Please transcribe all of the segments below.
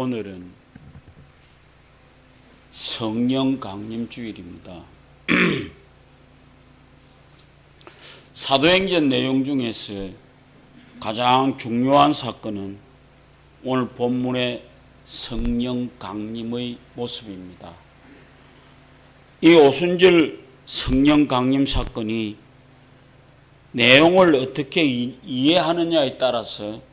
오늘은 성령 강림 주일입니다. 사도행전 내용 중에서 가장 중요한 사건은 오늘 본문의 성령 강림의 모습입니다. 이 오순절 성령 강림 사건이 내용을 어떻게 이- 이해하느냐에 따라서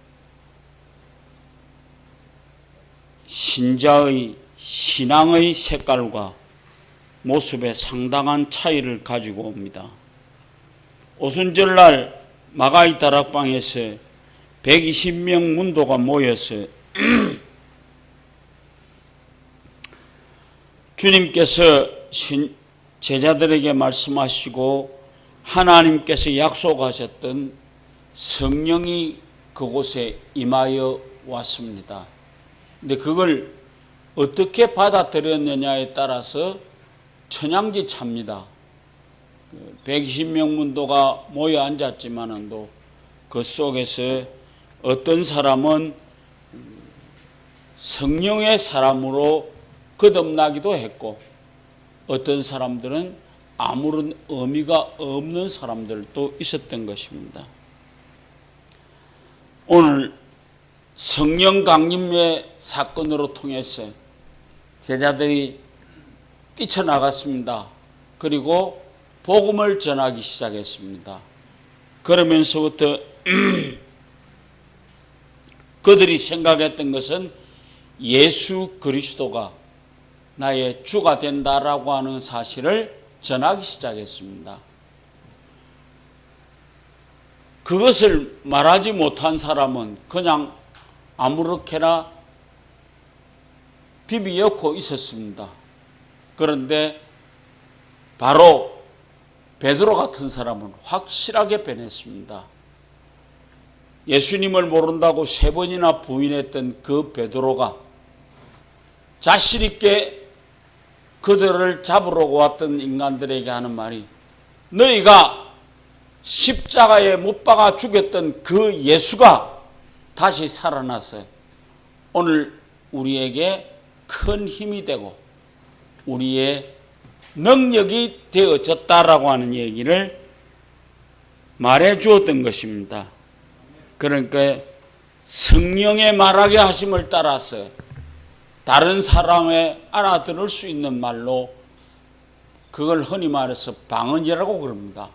신자의 신앙의 색깔과 모습에 상당한 차이를 가지고 옵니다. 오순절날 마가이 다락방에서 120명 문도가 모여서 주님께서 신- 제자들에게 말씀하시고 하나님께서 약속하셨던 성령이 그곳에 임하여 왔습니다. 근데 그걸 어떻게 받아들였느냐에 따라서 천양지 찹니다. 120명 문도가 모여 앉았지만은도 그 속에서 어떤 사람은 성령의 사람으로 거듭나기도 했고 어떤 사람들은 아무런 의미가 없는 사람들도 있었던 것입니다. 오늘 성령 강림의 사건으로 통해서 제자들이 뛰쳐나갔습니다. 그리고 복음을 전하기 시작했습니다. 그러면서부터 그들이 생각했던 것은 예수 그리스도가 나의 주가 된다라고 하는 사실을 전하기 시작했습니다. 그것을 말하지 못한 사람은 그냥 아무렇게나 비비었고 있었습니다. 그런데 바로 베드로 같은 사람은 확실하게 변했습니다. 예수님을 모른다고 세 번이나 부인했던 그 베드로가 자신 있게 그들을 잡으러 왔던 인간들에게 하는 말이 너희가 십자가에 못 박아 죽였던 그 예수가 다시 살아나서 오늘 우리에게 큰 힘이 되고 우리의 능력이 되어졌다라고 하는 얘기를 말해 주었던 것입니다. 그러니까 성령의 말하게 하심을 따라서 다른 사람의 알아들을 수 있는 말로 그걸 흔히 말해서 방언이라고 그럽니다.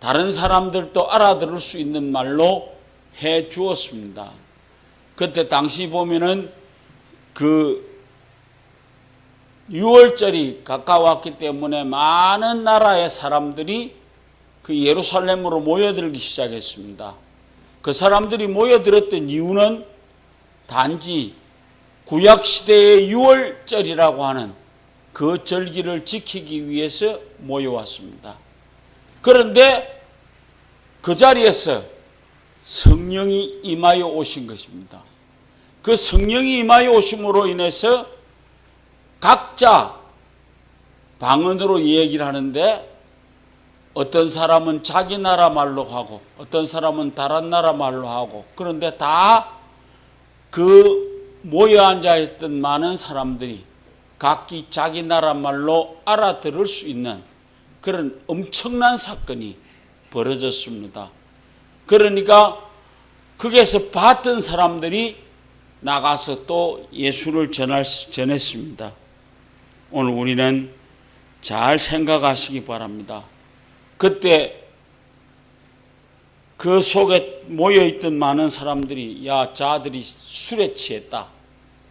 다른 사람들도 알아들을 수 있는 말로 해 주었습니다. 그때 당시 보면은 그 6월절이 가까웠기 때문에 많은 나라의 사람들이 그 예루살렘으로 모여들기 시작했습니다. 그 사람들이 모여들었던 이유는 단지 구약시대의 6월절이라고 하는 그 절기를 지키기 위해서 모여왔습니다. 그런데 그 자리에서 성령이 임하여 오신 것입니다. 그 성령이 임하여 오심으로 인해서 각자 방언으로 얘기를 하는데 어떤 사람은 자기 나라 말로 하고 어떤 사람은 다른 나라 말로 하고 그런데 다 그 모여 앉아 있던 많은 사람들이 각기 자기 나라 말로 알아들을 수 있는 그런 엄청난 사건이 벌어졌습니다. 그러니까 거기에서 봤던 사람들이 나가서 또 예수를 전할, 전했습니다. 오늘 우리는 잘 생각하시기 바랍니다. 그때 그 속에 모여있던 많은 사람들이 야 자들이 술에 취했다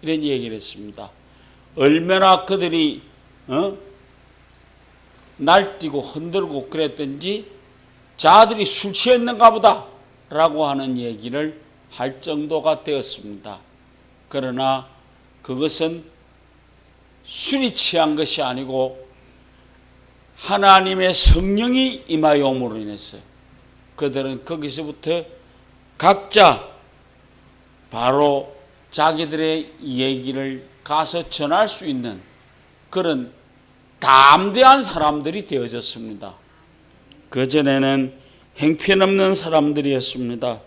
이런 얘기를 했습니다. 얼마나 그들이 어? 날뛰고 흔들고 그랬던지 자들이 술 취했는가 보다 라고 하는 얘기를 할 정도가 되었습니다. 그러나 그것은 술이 취한 것이 아니고 하나님의 성령이 임하여 옴으로 인해서 그들은 거기서부터 각자 바로 자기들의 얘기를 가서 전할 수 있는 그런 담대한 사람들이 되어졌습니다. 그전에는 행편없는 사람들이었습니다.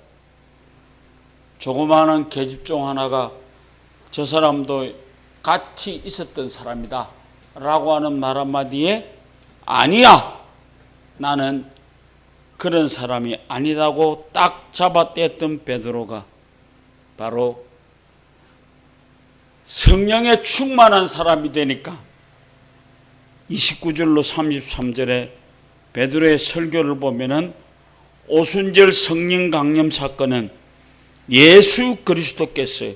조그마한 계집종 하나가 저 사람도 같이 있었던 사람이다. 라고 하는 말 한마디에 아니야. 나는 그런 사람이 아니라고 딱 잡아떼었던 베드로가 바로 성령에 충만한 사람이 되니까 29절로 33절에 베드로의 설교를 보면은 오순절 성령 강림 사건은 예수 그리스도께서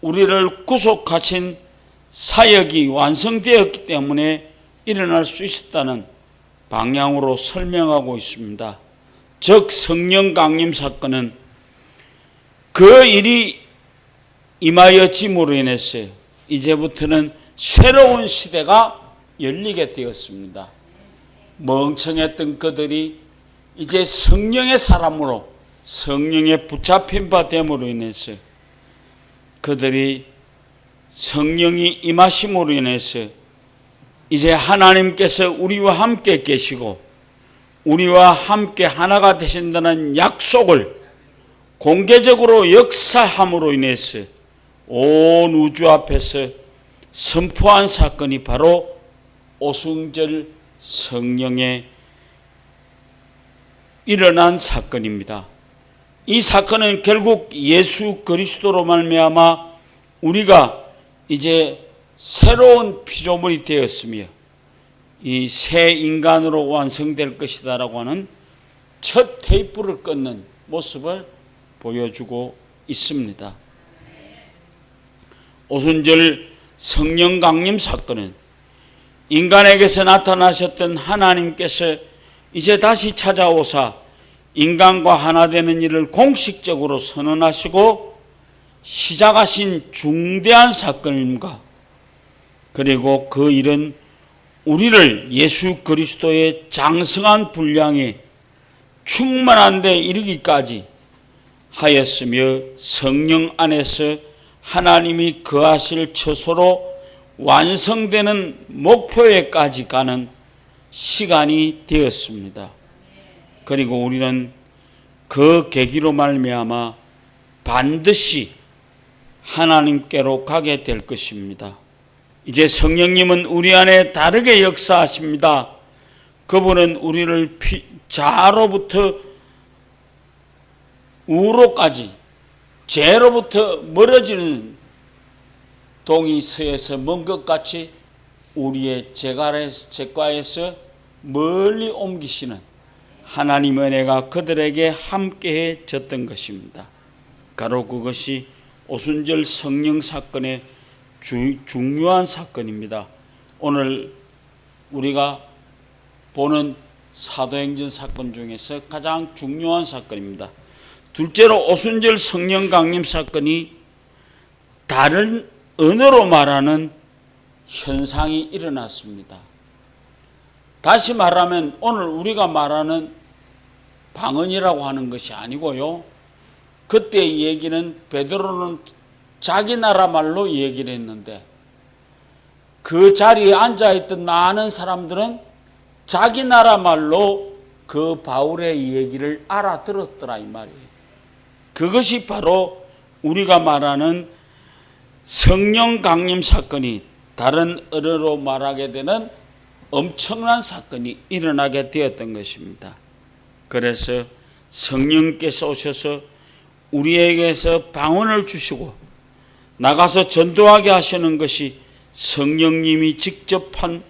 우리를 구속하신 사역이 완성되었기 때문에 일어날 수 있었다는 방향으로 설명하고 있습니다. 즉 성령 강림 사건은 그 일이 임하였짐으로 인해서 이제부터는 새로운 시대가 열리게 되었습니다. 멍청했던 그들이 이제 성령의 사람으로 성령에 붙잡힌 바 됨으로 인해서 그들이 성령이 임하심으로 인해서 이제 하나님께서 우리와 함께 계시고 우리와 함께 하나가 되신다는 약속을 공개적으로 역사함으로 인해서 온 우주 앞에서 선포한 사건이 바로 오순절 성령의 일어난 사건입니다. 이 사건은 결국 예수 그리스도로 말미암아 우리가 이제 새로운 피조물이 되었으며 이 새 인간으로 완성될 것이다라고 하는 첫 테이프를 끊는 모습을 보여주고 있습니다. 오순절 성령 강림 사건은 인간에게서 나타나셨던 하나님께서 이제 다시 찾아오사 인간과 하나 되는 일을 공식적으로 선언하시고 시작하신 중대한 사건입니다. 그리고 그 일은 우리를 예수 그리스도의 장성한 분량에 충만한 데 이르기까지 하였으며 성령 안에서 하나님이 거하실 처소로 완성되는 목표에까지 가는 시간이 되었습니다. 그리고 우리는 그 계기로 말미암아 반드시 하나님께로 가게 될 것입니다. 이제 성령님은 우리 안에 다르게 역사하십니다. 그분은 우리를 피, 자로부터 우로까지 죄로부터 멀어지는 동이 서에서 먼 것 같이 우리의 죄과에서 멀리 옮기시는 하나님 은혜가 그들에게 함께해 졌던 것입니다. 바로 그것이 오순절 성령 사건의 주, 중요한 사건입니다. 오늘 우리가 보는 사도행전 사건 중에서 가장 중요한 사건입니다. 둘째로 오순절 성령 강림 사건이 다른 언어로 말하는 현상이 일어났습니다. 다시 말하면 오늘 우리가 말하는 방언이라고 하는 것이 아니고요. 그때 얘기는 베드로는 자기 나라 말로 얘기를 했는데 그 자리에 앉아 있던 많은 사람들은 자기 나라 말로 그 바울의 얘기를 알아들었더라 이 말이에요. 그것이 바로 우리가 말하는 성령 강림 사건이 다른 언어로 말하게 되는 엄청난 사건이 일어나게 되었던 것입니다. 그래서 성령께서 오셔서 우리에게서 방언을 주시고 나가서 전도하게 하시는 것이 성령님이 직접 한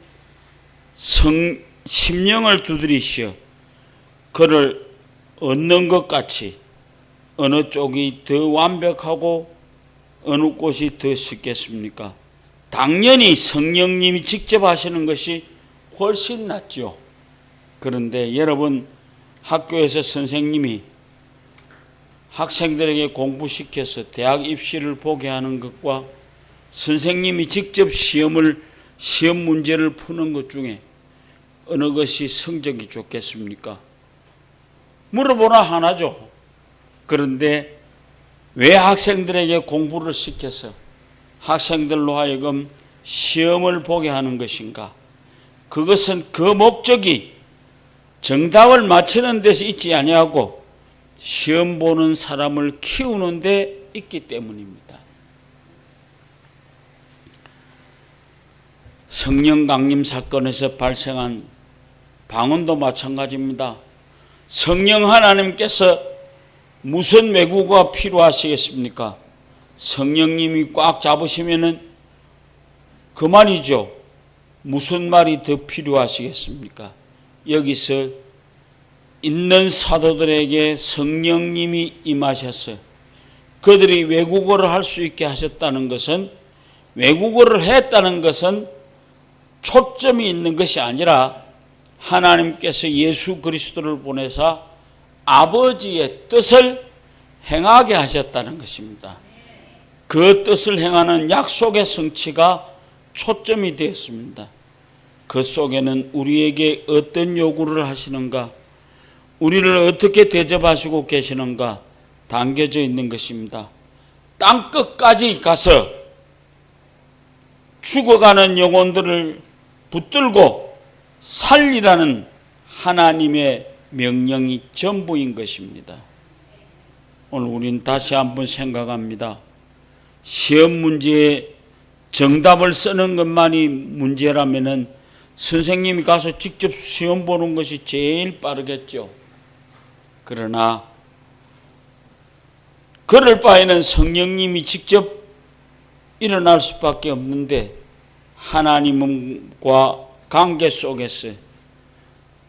성, 심령을 두드리시어 그를 얻는 것 같이 어느 쪽이 더 완벽하고 어느 곳이 더 쉽겠습니까? 당연히 성령님이 직접 하시는 것이 훨씬 낫죠. 그런데 여러분 학교에서 선생님이 학생들에게 공부시켜서 대학 입시를 보게 하는 것과 선생님이 직접 시험을 시험 문제를 푸는 것 중에 어느 것이 성적이 좋겠습니까? 물어보나 하나죠. 그런데 왜 학생들에게 공부를 시켜서 학생들로 하여금 시험을 보게 하는 것인가? 그것은 그 목적이 정답을 맞추는 데서 있지 아니하고 시험 보는 사람을 키우는 데 있기 때문입니다. 성령 강림 사건에서 발생한 방언도 마찬가지입니다. 성령 하나님께서 무슨 외국어가 필요하시겠습니까? 성령님이 꽉 잡으시면은 그만이죠. 무슨 말이 더 필요하시겠습니까? 여기서 있는 사도들에게 성령님이 임하셔서 그들이 외국어를 할 수 있게 하셨다는 것은 외국어를 했다는 것은 초점이 있는 것이 아니라 하나님께서 예수 그리스도를 보내사 아버지의 뜻을 행하게 하셨다는 것입니다. 그 뜻을 행하는 약속의 성취가 초점이 되었습니다. 그 속에는 우리에게 어떤 요구를 하시는가, 우리를 어떻게 대접하시고 계시는가 담겨져 있는 것입니다. 땅 끝까지 가서 죽어가는 영혼들을 붙들고 살리라는 하나님의 명령이 전부인 것입니다. 오늘 우리는 다시 한번 생각합니다. 시험 문제에 정답을 쓰는 것만이 문제라면은 선생님이 가서 직접 시험 보는 것이 제일 빠르겠죠. 그러나 그럴 바에는 성령님이 직접 일어날 수밖에 없는데 하나님과 관계 속에서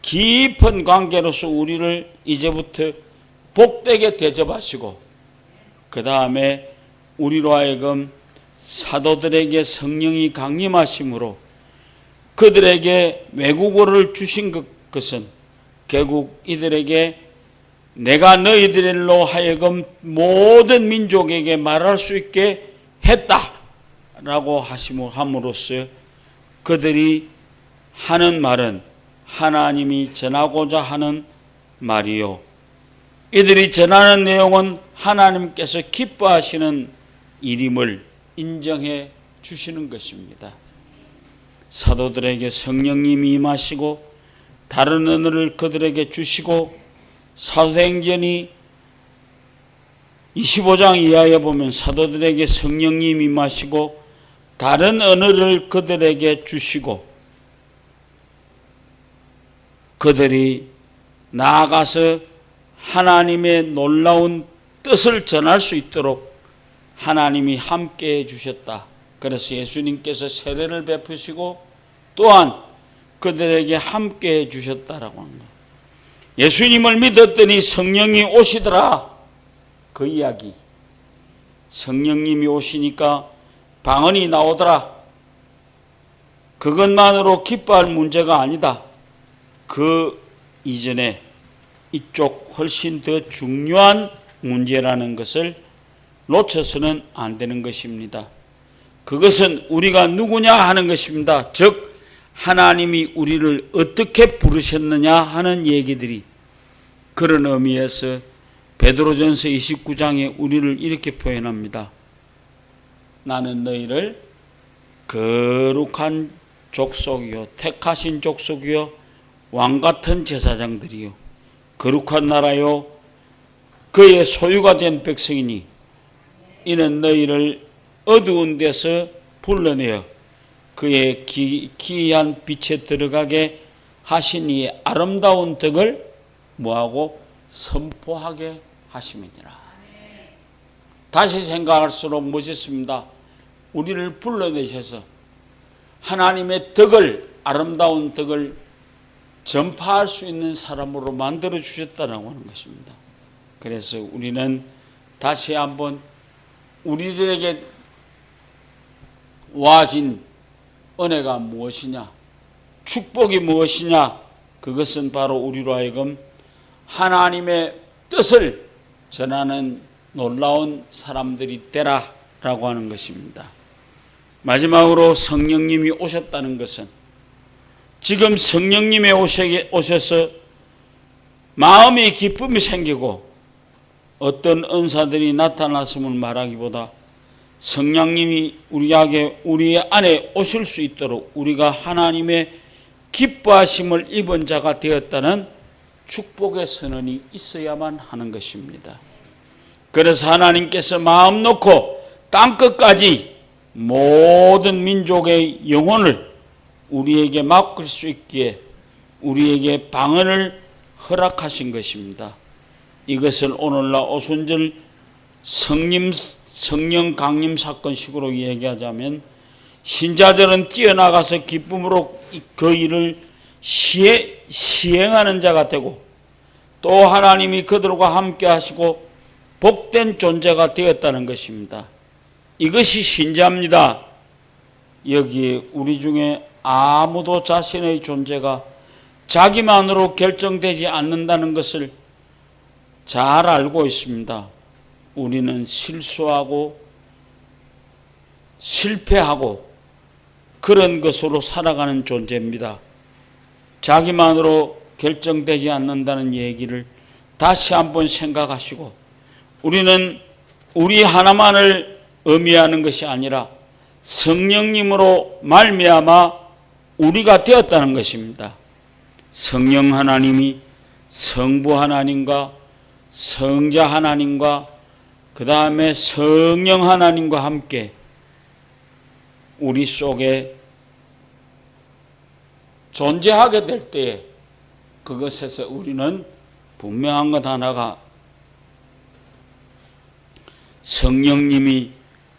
깊은 관계로서 우리를 이제부터 복되게 대접하시고 그 다음에 우리로 하여금 사도들에게 성령이 강림하심으로 그들에게 외국어를 주신 것- 것은 결국 이들에게 내가 너희들로 하여금 모든 민족에게 말할 수 있게 했다 라고 하심으로써 그들이 하는 말은 하나님이 전하고자 하는 말이요. 이들이 전하는 내용은 하나님께서 기뻐하시는 일임을 인정해 주시는 것입니다. 사도들에게 성령님이 임하시고 다른 언어를 그들에게 주시고 사도행전이 25장 이하에 보면 사도들에게 성령님이 임하시고 다른 언어를 그들에게 주시고 그들이 나아가서 하나님의 놀라운 뜻을 전할 수 있도록 하나님이 함께 해 주셨다. 그래서 예수님께서 세례를 베푸시고 또한 그들에게 함께 해 주셨다라고 거예요. 예수님을 믿었더니 성령이 오시더라. 그 이야기. 성령님이 오시니까 방언이 나오더라. 그것만으로 기뻐할 문제가 아니다. 그 이전에 이쪽 훨씬 더 중요한 문제라는 것을 놓쳐서는 안 되는 것입니다. 그것은 우리가 누구냐 하는 것입니다. 즉, 하나님이 우리를 어떻게 부르셨느냐 하는 얘기들이 그런 의미에서 베드로전서 29장에 우리를 이렇게 표현합니다. 나는 너희를 거룩한 족속이요 택하신 족속이요 왕 같은 제사장들이요 거룩한 나라요 그의 소유가 된 백성이니 이는 너희를 어두운 데서 불러내어 그의 기, 기이한 빛에 들어가게 하신 이 아름다운 덕을 뭐하고 선포하게 하심이니라. 다시 생각할수록 멋있습니다. 우리를 불러내셔서 하나님의 덕을 아름다운 덕을 전파할 수 있는 사람으로 만들어 주셨다라고 하는 것입니다. 그래서 우리는 다시 한번 우리들에게 와진 은혜가 무엇이냐? 축복이 무엇이냐? 그것은 바로 우리로 하여금 하나님의 뜻을 전하는 놀라운 사람들이 되라라고 하는 것입니다. 마지막으로 성령님이 오셨다는 것은 지금 성령님이 오셔서 마음의 기쁨이 생기고 어떤 은사들이 나타났음을 말하기보다 성령님이 우리에게 우리 안에 오실 수 있도록 우리가 하나님의 기뻐하심을 입은 자가 되었다는 축복의 선언이 있어야만 하는 것입니다. 그래서 하나님께서 마음 놓고 땅 끝까지 모든 민족의 영혼을 우리에게 맡길 수 있기에 우리에게 방언을 허락하신 것입니다. 이것을 오늘날 오순절 성림 성령 강림 사건식으로 얘기하자면 신자들은 뛰어나가서 기쁨으로 이- 그 일을 시해, 시행하는 자가 되고 또 하나님이 그들과 함께 하시고 복된 존재가 되었다는 것입니다. 이것이 신자입니다. 여기에 우리 중에 아무도 자신의 존재가 자기만으로 결정되지 않는다는 것을 잘 알고 있습니다. 우리는 실수하고 실패하고 그런 것으로 살아가는 존재입니다. 자기만으로 결정되지 않는다는 얘기를 다시 한번 생각하시고 우리는 우리 하나만을 의미하는 것이 아니라 성령님으로 말미암아 우리가 되었다는 것입니다. 성령 하나님이 성부 하나님과 성자 하나님과 그 다음에 성령 하나님과 함께 우리 속에 존재하게 될 때에 그것에서 우리는 분명한 것 하나가 성령님이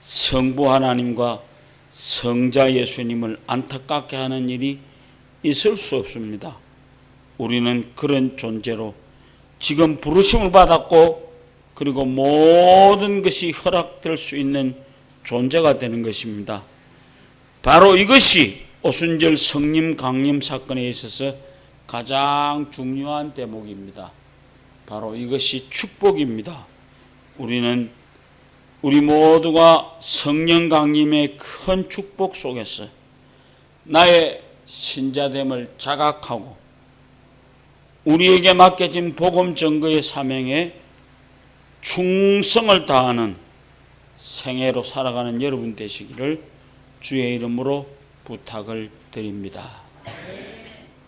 성부 하나님과 성자 예수님을 안타깝게 하는 일이 있을 수 없습니다. 우리는 그런 존재로 지금 부르심을 받았고 그리고 모든 것이 허락될 수 있는 존재가 되는 것입니다. 바로 이것이 오순절 성림 강림 사건에 있어서 가장 중요한 대목입니다. 바로 이것이 축복입니다. 우리는 우리 모두가 성령 강림의 큰 축복 속에서 나의 신자됨을 자각하고 우리에게 맡겨진 복음 증거의 사명에 충성을 다하는 생애로 살아가는 여러분 되시기를 주의 이름으로 부탁을 드립니다.